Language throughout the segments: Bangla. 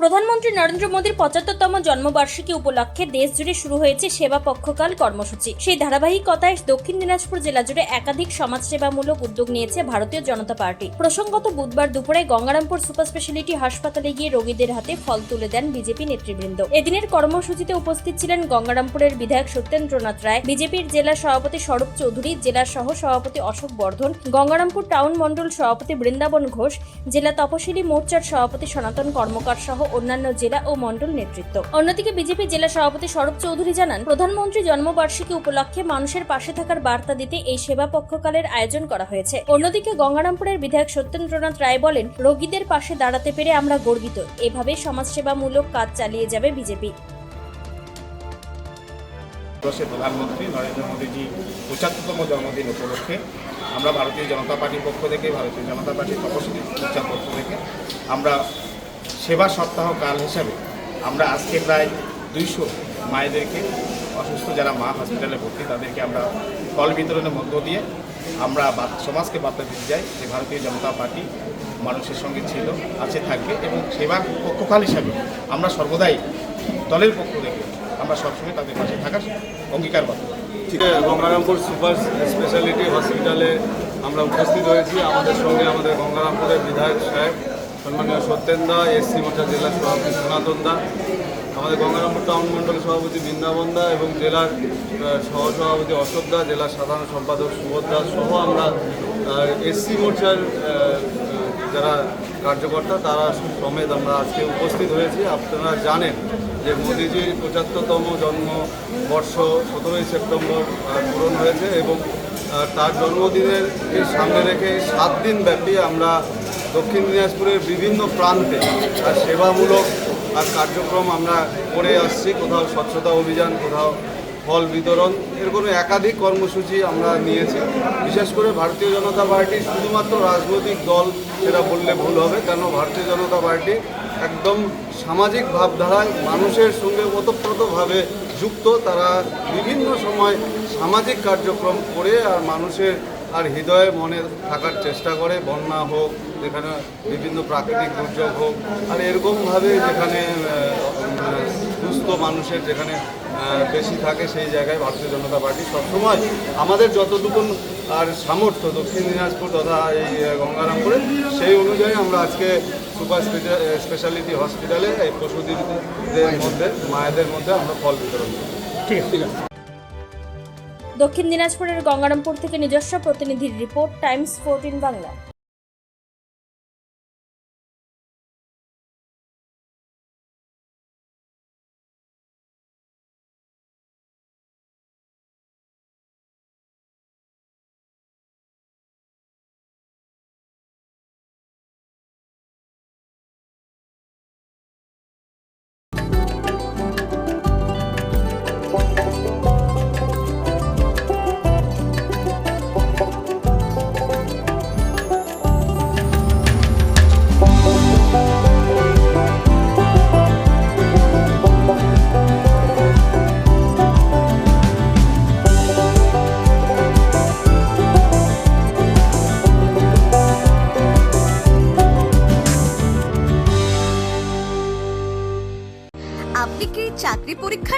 প্রধানমন্ত্রী নরেন্দ্র মোদীর পঁচাত্তরতম জন্মবার্ষিকী উপলক্ষে দেশ জুড়ে শুরু হয়েছে সেবা পক্ষকাল কর্মসূচি। সেই ধারাবাহিকতায় দক্ষিণ দিনাজপুর জেলা জুড়ে একাধিক সমাজসেবামূলক উদ্যোগ নিয়েছে ভারতীয় জনতা পার্টি। প্রসঙ্গত বুধবার দুপুরে গঙ্গারামপুর সুপার স্পেশালিটি হাসপাতালে গিয়ে রোগীদের হাতে ফল তুলে দেন বিজেপি নেতৃবৃন্দ। এদিনের কর্মসূচিতে উপস্থিত ছিলেন গঙ্গারামপুরের বিধায়ক সত্যেন্দ্রনাথ রায়, বিজেপির জেলা সভাপতি স্বরূপ চৌধুরী, জেলা সহ সভাপতি অশোক বর্ধন, গঙ্গারামপুর টাউন মণ্ডল সভাপতি বৃন্দাবন ঘোষ, জেলা তপশিলি মোর্চার সভাপতি সনাতন কর্মকার সহ অন্যান্য জেলা ও মণ্ডল নেতৃত্ব। অন্যদিকে বিজেপি জেলা সভাপতি স্বরূপ চৌধুরী জানান, প্রধানমন্ত্রী জন্মবার্ষিকী উপলক্ষে মানুষের পাশে থাকার বার্তা দিতে এই সেবা পক্ষকালের আয়োজন করা হয়েছে। অন্যদিকে গঙ্গারামপুরের বিধায়ক সত্যেন্দ্রনাথ রায় বলেন, রোগীদের পাশে দাঁড়াতে পেরে আমরা গর্বিত। এভাবে সমাজসেবামূলক কাজ চালিয়ে যাবে বিজেপি। প্রধানমন্ত্রী নরেন্দ্র মোদীজি পঁচাত্তরতম জন্মদিন উপলক্ষে আমরা ভারতীয় জনতা পার্টির পক্ষ থেকে, ভারতীয় জনতা পার্টির তপশিলি পক্ষ থেকে আমরা সেবা সপ্তাহ কাল হিসাবে আমরা আজকে প্রায় দুইশো মায়েদেরকে, অসুস্থ যারা মা হসপিটালে ভর্তি, তাদেরকে আমরা ফল বিতরণের মধ্য দিয়ে আমরা সমাজকে বার্তা দিতে যাই যে ভারতীয় জনতা পার্টি মানুষের সঙ্গে ছিল, আছে, থাকবে এবং সেবার পক্ষকাল হিসাবে আমরা সর্বদাই দলের পক্ষ থেকে আমরা সবসময় তাদের পাশে থাকার অঙ্গীকারবদ্ধ গঙ্গারামপুর সুপার স্পেশালিটি হসপিটালে আমরা উপস্থিত হয়েছি। আমাদের সঙ্গে আমাদের গঙ্গারামপুরের বিধায়ক সাহেব সম্মানীয় সত্যেন দা এসসি মোর্চা জেলার সভাপতি সনাতন দা, আমাদের গঙ্গারামপুর টাউন মণ্ডল সভাপতি বৃন্দাবন দা এবং জেলার সহসভাপতি অশোক দা, জেলার সাধারণ সম্পাদক সুবোধ দাস সহ আমরা এসসি মোর্চার যারা কার্যকর্তা তারা সমেত আমরা আজকে উপস্থিত হয়েছি। আপনারা জানেন যে মোদিজির পঁচাত্তরতম জন্মবর্ষ সতেরোই সেপ্টেম্বর পূরণ হয়েছে এবং তার জন্মদিনের সামনে রেখে সাত দিন ব্যাপী আমরা দক্ষিণ দিনাজপুরের বিভিন্ন প্রান্তে আর সেবামূলক আর কার্যক্রম আমরা করে আসছি। কোথাও স্বচ্ছতা অভিযান, কোথাও ফল বিতরণ, এর কোনো একাধিক কর্মসূচি আমরা নিয়েছি। বিশেষ করে ভারতীয় জনতা পার্টি শুধুমাত্র রাজনৈতিক দল সেটা বললে ভুল হবে, কেন ভারতীয় জনতা পার্টি একদম সামাজিক ভাবধারায় মানুষের সঙ্গে ওতপ্রোতভাবে যুক্ত। তারা বিভিন্ন সময় সামাজিক কার্যক্রম করে আর মানুষের আর হৃদয়ে মনে থাকার চেষ্টা করে, বন্যা হোক, যেখানে বিভিন্ন প্রাকৃতিক দুর্যোগ হোক, আর এরকমভাবে যেখানে সুস্থ মানুষের যেখানে বেশি থাকে, সেই জায়গায় ভারতীয় জনতা পার্টি সবসময় আমাদের যতটুকু আর সামর্থ্য, দক্ষিণ দিনাজপুর তথা এই গঙ্গারামপুরে, সেই অনুযায়ী আমরা আজকে সুপার স্পেশাল স্পেশালিটি হসপিটালে এই পশুদের মধ্যে, মায়েদের মধ্যে আমরা ফল বিতরণ করি। দক্ষিণ দিনাজপুরের গঙ্গারামপুর থেকে নিজস্ব প্রতিনিধির রিপোর্ট টাইমস ফোরটিন বাংলা।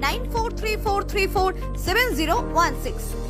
9434347016.